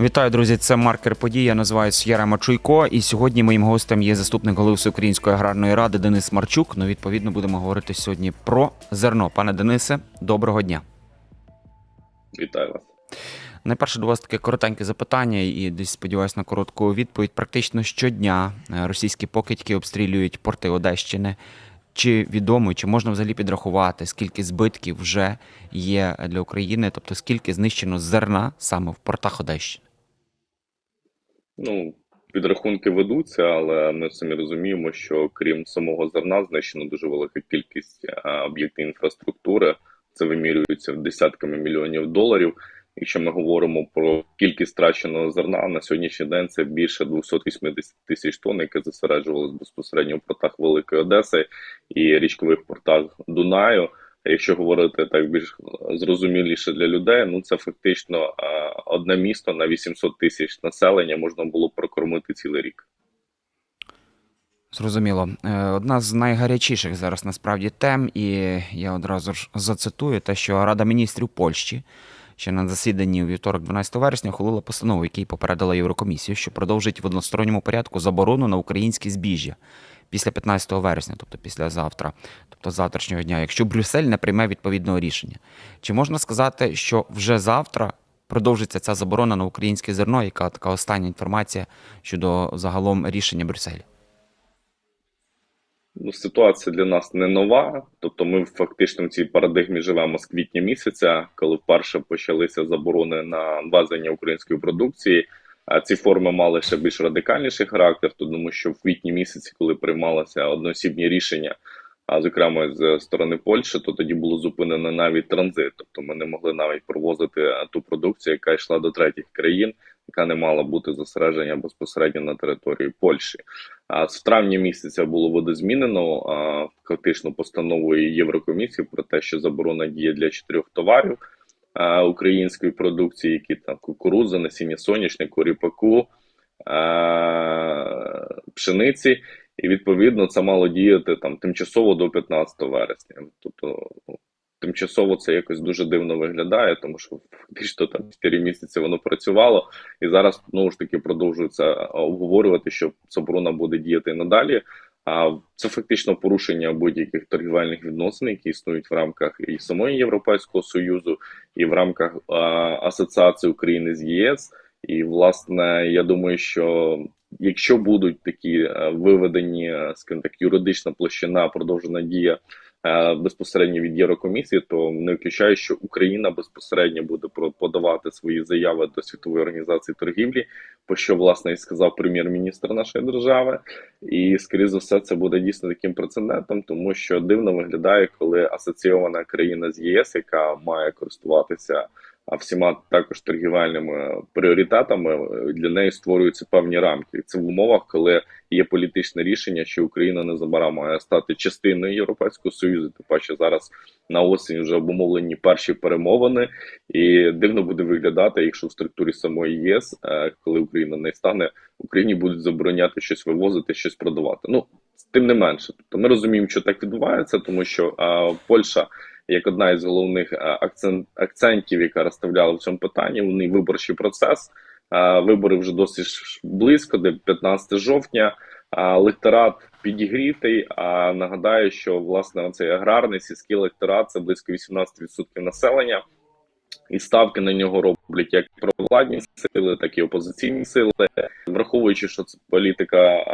Вітаю, друзі! Це маркер подій. Я називаюся Ярема Чуйко. І сьогодні моїм гостем є заступник голови Всеукраїнської аграрної ради Денис Марчук. Ну, відповідно, будемо говорити сьогодні про зерно. Пане Денисе, доброго дня. Вітаю вас. Найперше до вас таке коротеньке запитання, і десь сподіваюся на коротку відповідь. Практично щодня е, російські покидьки обстрілюють порти Одещини. Чи відомо, чи можна взагалі підрахувати, скільки збитків вже є для України, тобто скільки знищено зерна саме в портах Одещини? Ну, підрахунки ведуться, але ми самі розуміємо, що крім самого зерна, знищено дуже велика кількість об'єктів інфраструктури. Це вимірюється в десятками мільйонів доларів. Якщо ми говоримо про кількість страченого зерна, на сьогоднішній день це більше 280 тисяч тонн, яке зосереджувалось безпосередньо в портах Великої Одеси і річкових портах Дунаю. Якщо говорити так більш зрозуміліше для людей, ну це фактично одне місто на 800 тисяч населення можна було прокормити цілий рік. Зрозуміло. Е, Одна з найгарячіших зараз насправді тем, і я одразу ж зацитую те, що Рада міністрів Польщі ще на засіданні у вівторок, 12 вересня, ухвалила постанову, в якій попередила Єврокомісію, що продовжить в односторонньому порядку заборону на українське збіжжя після 15 вересня, тобто післязавтра, тобто завтрашнього дня, якщо Брюссель не прийме відповідного рішення. Чи можна сказати, що вже завтра продовжиться ця заборона на українське зерно? Яка така остання інформація щодо загалом рішення Брюсселя? Ну, ситуація для нас не нова. Тобто, ми фактично в цій парадигмі живемо з квітня місяця, коли вперше почалися заборони на ввезення української продукції. А ці форми мали ще більш радикальніший характер, тому що в квітні місяці, коли приймалися одноосібні рішення, а зокрема з сторони Польщі, то тоді було зупинено навіть транзит. Тобто ми не могли навіть провозити ту продукцію, яка йшла до третіх країн, яка не мала бути зосередження безпосередньо на території Польщі. А з травня місяця було видозмінено а, фактично постановою Єврокомісії про те, що заборона діє для чотирьох товарів української продукції, які там кукурудза, насіння соняшнику, ріпаку, пшениці. І відповідно це мало діяти там тимчасово до 15 вересня. Тобто, ну, тимчасово це якось дуже дивно виглядає, тому що фактично там 4 місяці воно працювало, і зараз знову ж таки продовжується обговорювати, що заборона буде діяти надалі. А це фактично порушення будь-яких торгівельних відносин, які існують в рамках і самої Європейського союзу, і в рамках а, асоціації України з ЄС. І власне, я думаю, що якщо будуть такі е, виведені, е, скажімо так, юридична площина, продовжена дія е, безпосередньо від Єврокомісії, то не виключаю, що Україна безпосередньо буде подавати свої заяви до світової організації торгівлі, по що власне і сказав прем'єр-міністр нашої держави. І скоріше за все, це буде дійсно таким прецедентом, тому що дивно виглядає, коли асоційована країна з ЄС, яка має користуватися а всіма також торгівельними пріоритетами е, для неї створюються певні рамки. Це в умовах, коли є політичне рішення, що Україна незабаром має стати частиною Європейського союзу. Тим паче зараз на осінь вже обумовлені перші перемовини, і дивно буде виглядати, якщо в структурі самої ЄС, е, коли Україна не стане, Україні будуть забороняти щось вивозити, щось продавати. Ну тим не менше, тобто ми розуміємо, що так відбувається, тому що е, Польща як одна із головних е, акцент, акцентів, яка розставляла в цьому питанні. Вони виборчий процес. Е, Вибори вже досить близько, де 15 жовтня. А Електорат підігрітий. А нагадаю, що власне цей аграрний сільський електорат це близько 18% населення, і ставки на нього роблять як провладні сили, так і опозиційні сили, враховуючи, що політика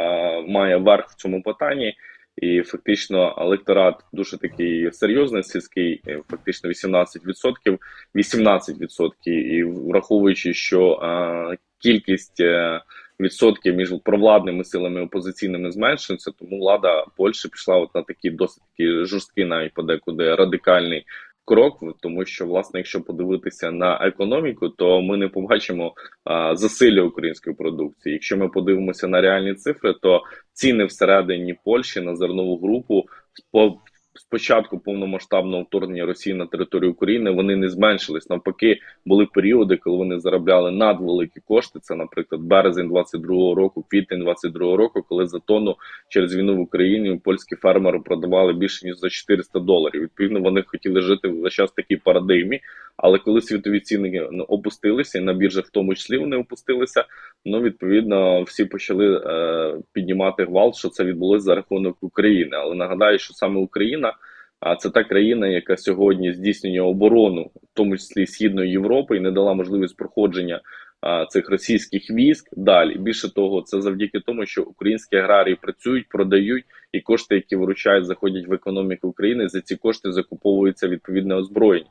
має верх в цьому питанні. І фактично електорат дуже такий серйозний, сільський, е, фактично 18%, 18%. І враховуючи, що е, кількість е, відсотків між провладними силами і опозиційними зменшується, тому влада Польщі пішла от на такий досить такі жорсткий, навіть подекуди радикальний крок. Тому що, власне, якщо подивитися на економіку, то ми не побачимо а, засилля української продукції. Якщо ми подивимося на реальні цифри, то ціни всередині Польщі на зернову групу по спочатку повномасштабного вторгнення Росії на територію України вони не зменшились. Навпаки, були періоди, коли вони заробляли надвеликі кошти. Це, наприклад, березень 22-го року, квітень 22-го року, коли за тонну через війну в Україні польські фермери продавали більше ніж за 400 доларів. Відповідно, вони хотіли жити в час такій парадигмі. Але коли світові ціни ну, опустилися, і на біржах в тому числі вони опустилися, ну відповідно всі почали е, піднімати гвалт, що це відбулося за рахунок України. Але нагадаю, що саме Україна. А це та країна, яка сьогодні здійснює оборону, в тому числі Східної Європи, і не дала можливість проходження а, цих російських військ далі. Більше того, це завдяки тому, що українські аграрії працюють, продають, і кошти, які виручають, заходять в економіку України. За ці кошти закуповується відповідне озброєння.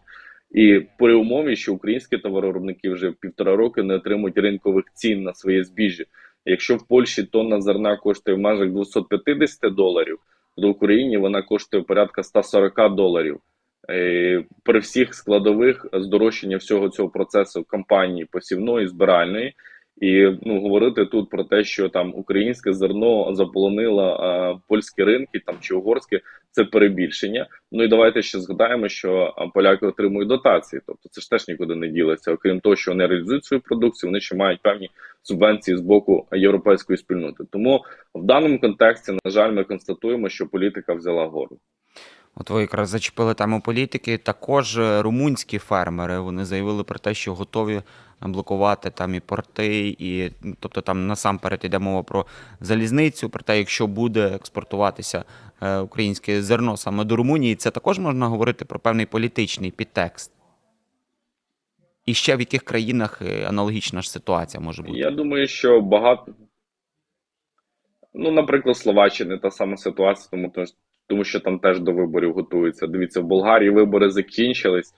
І при умові, що українські товаровиробники вже півтора роки не отримують ринкових цін на своє збіжжя. Якщо в Польщі тонна зерна коштує в межах 250 доларів, то в Україні вона коштує порядка 140 доларів. Е, При всіх складових здорожчання всього цього процесу компанії посівної, збиральної, і ну говорити тут про те, що там українське зерно заполонило а, польські ринки там чи угорське, це перебільшення. Ну і давайте ще згадаємо, що поляки отримують дотації, тобто це ж теж нікуди не ділиться. Окрім того, що вони реалізують свою продукцію, вони ще мають певні субвенції з боку європейської спільноти. Тому в даному контексті, на жаль, ми констатуємо, що політика взяла гору. От ви якраз зачепили тему політики. Також е, румунські фермери вони заявили про те, що готові блокувати там і порти, і ну, тобто там насамперед йде мова про залізницю, про те, якщо буде експортуватися е, українське зерно саме до Румунії, це також можна говорити про певний політичний підтекст. І ще в яких країнах е, аналогічна ж ситуація може бути? Я думаю, що багато. Ну, наприклад, Словаччини та сама ситуація, тому, тому що там теж до виборів готуються. Дивіться, в Болгарії вибори закінчились,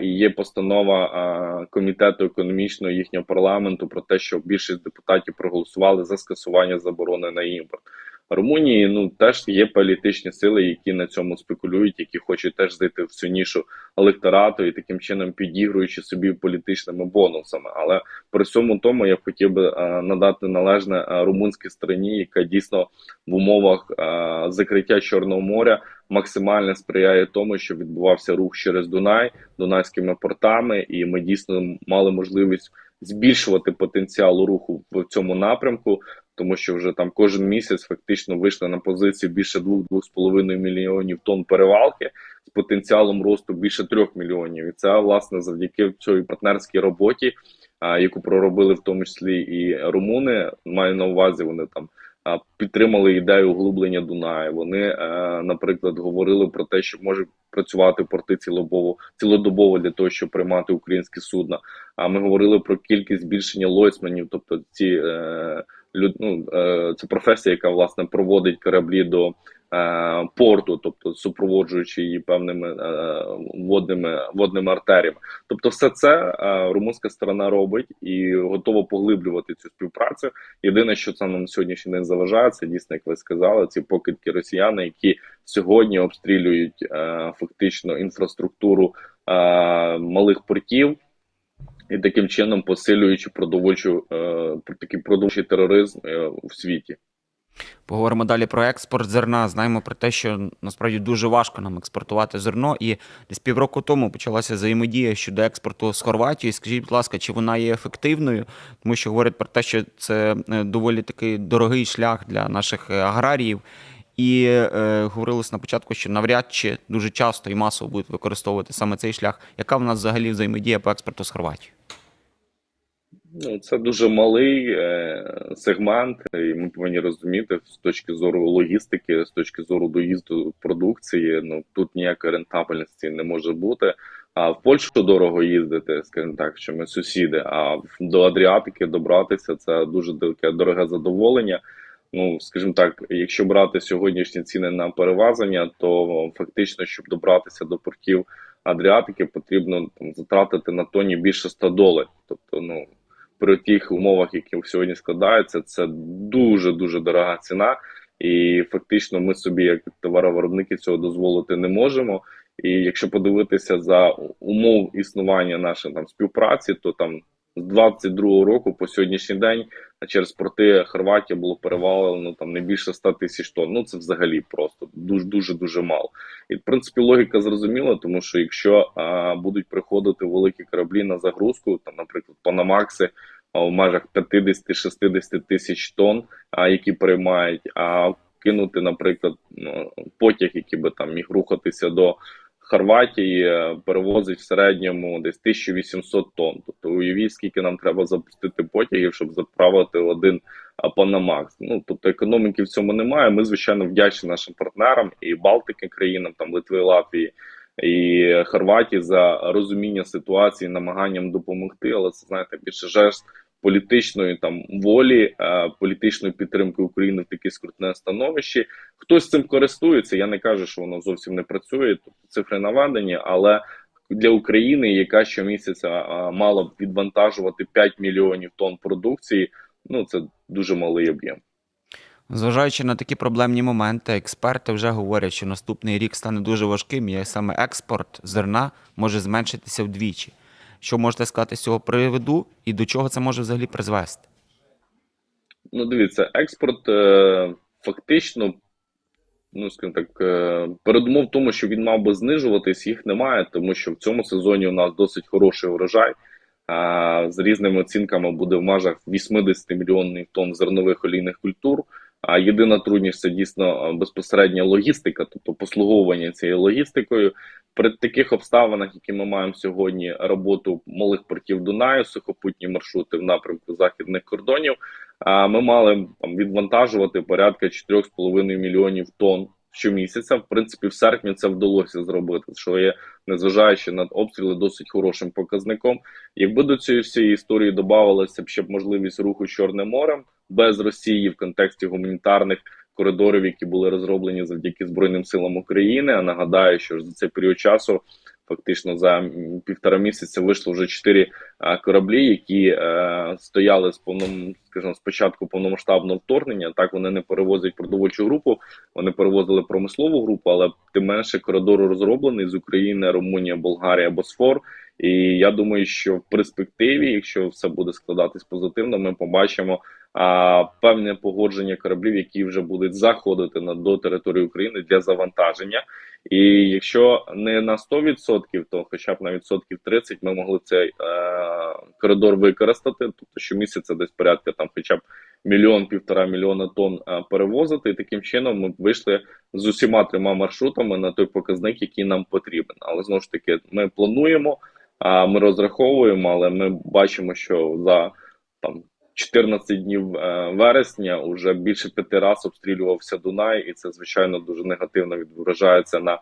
і є постанова комітету економічного їхнього парламенту про те, що більшість депутатів проголосували за скасування заборони на імпорт. Румунії ну теж є політичні сили, які на цьому спекулюють, які хочуть теж зайти в цю нішу електорату і таким чином підігруючи собі політичними бонусами. Але при всьому тому я б хотів би е, надати належне е, румунській стороні, яка дійсно в умовах е, закриття Чорного моря максимально сприяє тому, що відбувався рух через Дунай Дунайськими портами, і ми дійсно мали можливість збільшувати потенціал руху в цьому напрямку тому що вже там кожен місяць фактично вийшли на позицію більше 2-2,5 мільйонів тонн перевалки з потенціалом росту більше 3 мільйонів. І це власне завдяки цій партнерській роботі, яку проробили в тому числі і румуни. Маю на увазі, вони там. Підтримали ідею углублення Дунаю. Вони, е, наприклад, говорили про те, що можуть працювати порти цілодобово цілодобово для того, щоб приймати українські судна. А ми говорили про кількість збільшення лойсменів, тобто ці е, люд, ну, е, це професія, яка власне проводить кораблі до е, порту, тобто супроводжуючи її певними е, водними водними артеріями. Тобто, все це е, румунська сторона робить і готова поглиблювати цю співпрацю. Єдине, що це нам сьогоднішній день заважає, це дійсно, як ви сказали, ці покидки росіяни, які сьогодні обстрілюють е, фактично інфраструктуру е, малих портів і таким чином посилюючи продовольчу е, такий продовольчий тероризм е, в світі. Поговоримо далі про експорт зерна. Знаємо про те, що насправді дуже важко нам експортувати зерно. І десь півроку тому почалася взаємодія щодо експорту з Хорватії. Скажіть, будь ласка, чи вона є ефективною? Тому що говорять про те, що це е, доволі такий дорогий шлях для наших аграріїв. І е, говорилось на початку, що навряд чи дуже часто і масово будуть використовувати саме цей шлях. Яка в нас взагалі взаємодія по експорту з Хорватією? Ну, це дуже малий е, сегмент, і ми повинні розуміти з точки зору логістики, з точки зору доїзду продукції. Ну тут ніякої рентабельності не може бути. А в Польщу дорого їздити, скажімо так, що ми сусіди. А до Адріатики добратися це дуже дороге задоволення. Ну, скажімо так, якщо брати сьогоднішні ціни на перевезення, то фактично, щоб добратися до портів Адріатики, потрібно там затратити на тоні більше 100 доларів. Тобто, ну при тих умовах, які сьогодні складаються, це дуже дуже дорога ціна, і фактично ми собі, як товаровиробники, цього дозволити не можемо. І якщо подивитися за умов існування нашої там співпраці, то там з 22-го року по сьогоднішній день через порти Хорватія було перевалено там не більше 100 тисяч тонн. Ну це взагалі просто дуже дуже дуже мало. І в принципі логіка зрозуміла, тому що якщо а, будуть приходити великі кораблі на загрузку, там, наприклад, Панамакси в межах 50-60 тисяч тонн, а які приймають, а кинути, наприклад, ну, потяг, який би там міг рухатися до Хорватії е, перевозить в середньому десь 1800 тонн. Тобто уявіть, скільки нам треба запустити потягів, щоб заправити один Панамакс. Ну тобто економіки в цьому немає. Ми звичайно вдячні нашим партнерам і Балтики країнам, там Литви, Латвії і Хорватії за розуміння ситуації, намаганням допомогти. Але це знаєте більше жест політичної там волі, політичної підтримки України в таке скрутне становище. Хтось цим користується. Я не кажу, що воно зовсім не працює. Тобто цифри наведені, але для України, яка щомісяця мала б відвантажувати 5 мільйонів тонн продукції, ну це дуже малий об'єм. Зважаючи на такі проблемні моменти, експерти вже говорять, що наступний рік стане дуже важким, і саме експорт зерна може зменшитися вдвічі. Що можете сказати з цього приводу і до чого це може взагалі призвести? Ну, дивіться, експорт е, фактично, ну скажімо так, е, передумов тому, що він мав би знижуватись, їх немає, тому що в цьому сезоні у нас досить хороший урожай. А, з різними оцінками буде в межах 80 мільйонів тонн зернових олійних культур. А єдина трудність це дійсно е, безпосередня логістика, тобто послуговування цією логістикою. При таких обставинах, які ми маємо сьогодні, роботу малих портів Дунаю, сухопутні маршрути в напрямку західних кордонів. А ми мали там відвантажувати порядка 4,5 мільйонів тонн щомісяця. В принципі, в серпні це вдалося зробити, що є, незважаючи на обстріли, досить хорошим показником. Якби до цієї всієї історії додавалася б ще можливість руху Чорним морем без Росії в контексті гуманітарних коридорів, які були розроблені завдяки Збройним силам України. А нагадаю, що за цей період часу. Фактично за півтора місяця вийшло вже чотири кораблі, які е, стояли з повним, скажімо, спочатку повномасштабного вторгнення. Так вони не перевозять продовольчу групу, вони перевозили промислову групу, але тим менше коридор розроблений з України, Румунія, Болгарія, Босфор. І я думаю, що в перспективі, якщо все буде складатись позитивно, ми побачимо а, певне погодження кораблів, які вже будуть заходити на до території України для завантаження. І якщо не на 100%, то хоча б на відсотків 30 ми могли цей е, коридор використати. Тобто щомісяця десь порядка там, хоча б мільйон півтора мільйона тонн е, перевозити. І таким чином ми вийшли з усіма трьома маршрутами на той показник, який нам потрібен. Але знову ж таки, ми плануємо, а ми розраховуємо, але ми бачимо, що за там 14 днів е, вересня вже більше п'яти разів обстрілювався Дунай, і це звичайно дуже негативно відображається на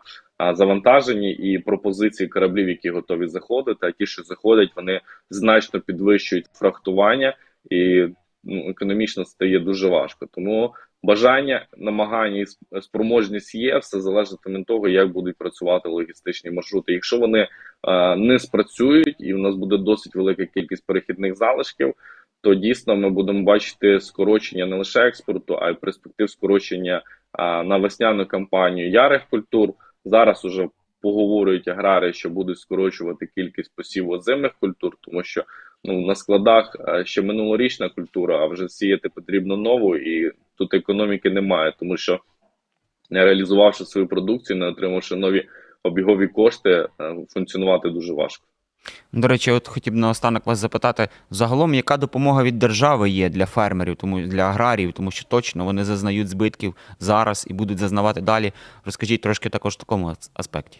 завантаженні і пропозиції кораблів, які готові заходити. А ті, що заходять, вони значно підвищують фрахтування і ну, економічно стає дуже важко. Тому бажання, намагання і спроможність є, все залежатиме від того, як будуть працювати логістичні маршрути. Якщо вони е, не спрацюють, і в нас буде досить велика кількість перехідних залишків то дійсно ми будемо бачити скорочення не лише експорту, а й перспектив скорочення а, на весняну кампанію ярих культур. Зараз уже поговорюють аграри, що будуть скорочувати кількість посіву озимих культур, тому що ну на складах ще минулорічна культура, а вже сіяти потрібно нову, і тут економіки немає, тому що не реалізувавши свою продукцію, не отримавши нові обігові кошти, е, функціонувати дуже важко. До речі, от хотів б наостанок вас запитати, загалом, яка допомога від держави є для фермерів, тому для аграріїв, тому що точно вони зазнають збитків зараз і будуть зазнавати далі. Розкажіть трошки також в такому аспекті.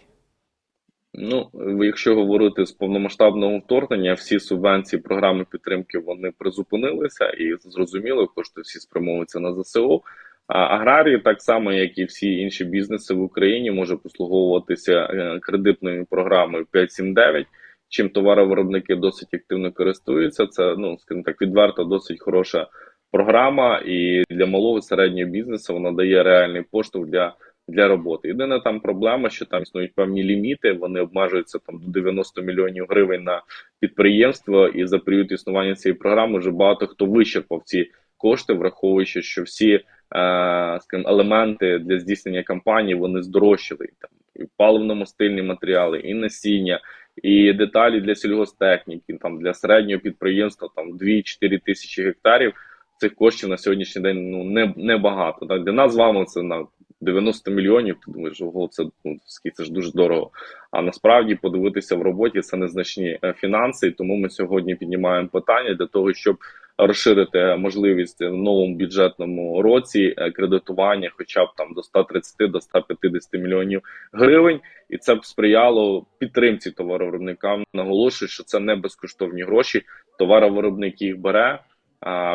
Ну, якщо говорити з повномасштабного вторгнення, всі субвенції, програми підтримки вони призупинилися, і зрозуміло, кошти всі спрямовуються на ЗСУ. А аграрії, так само як і всі інші бізнеси в Україні, може послуговуватися е, кредитною програмою 579, чим товаровиробники досить активно користуються. Це ну скажімо так, відверто досить хороша програма, і для малого середнього бізнесу вона дає реальний поштовх для для роботи. Єдина там проблема, що там існують певні ліміти, вони обмежуються там до 90 мільйонів гривень на підприємство, і за період існування цієї програми вже багато хто вичерпав ці кошти, враховуючи, що всі е, елементи для здійснення кампанії вони здорожчали там і паливно-мастильні матеріали, і насіння, і деталі для сільгостехніки, там для середнього підприємства, там 2-4 тисячі гектарів. Цих коштів на сьогоднішній день ну не багато. Так для нас з вами це на 90 мільйонів. Ти думаєш, ого, це ну це ж дуже дорого. А насправді подивитися в роботі це незначні е, фінанси, і тому ми сьогодні піднімаємо питання для того, щоб розширити можливість в новому бюджетному році е, кредитування, хоча б там до 130 до 150 мільйонів гривень, і це б сприяло підтримці товаровиробникам. Наголошую, що це не безкоштовні гроші. Товаровиробник їх бере.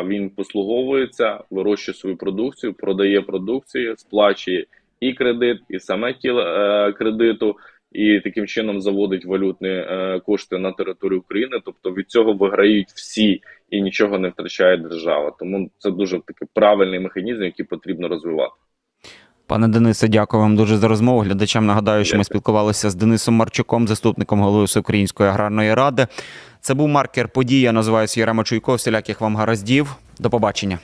Він послуговується, вирощує свою продукцію, продає продукцію, сплачує і кредит, і саме тіло е, кредиту, і таким чином заводить валютні е, кошти на територію України. Тобто від цього виграють всі і нічого не втрачає держава. Тому це дуже такий правильний механізм, який потрібно розвивати. Пане Денисе, дякую вам дуже за розмову. Глядачам нагадаю, що ми спілкувалися з Денисом Марчуком, заступником голови Всеукраїнської аграрної ради. Це був маркер подія. Я називаюся Єрема Чуйко. Всіляких вам гараздів. До побачення.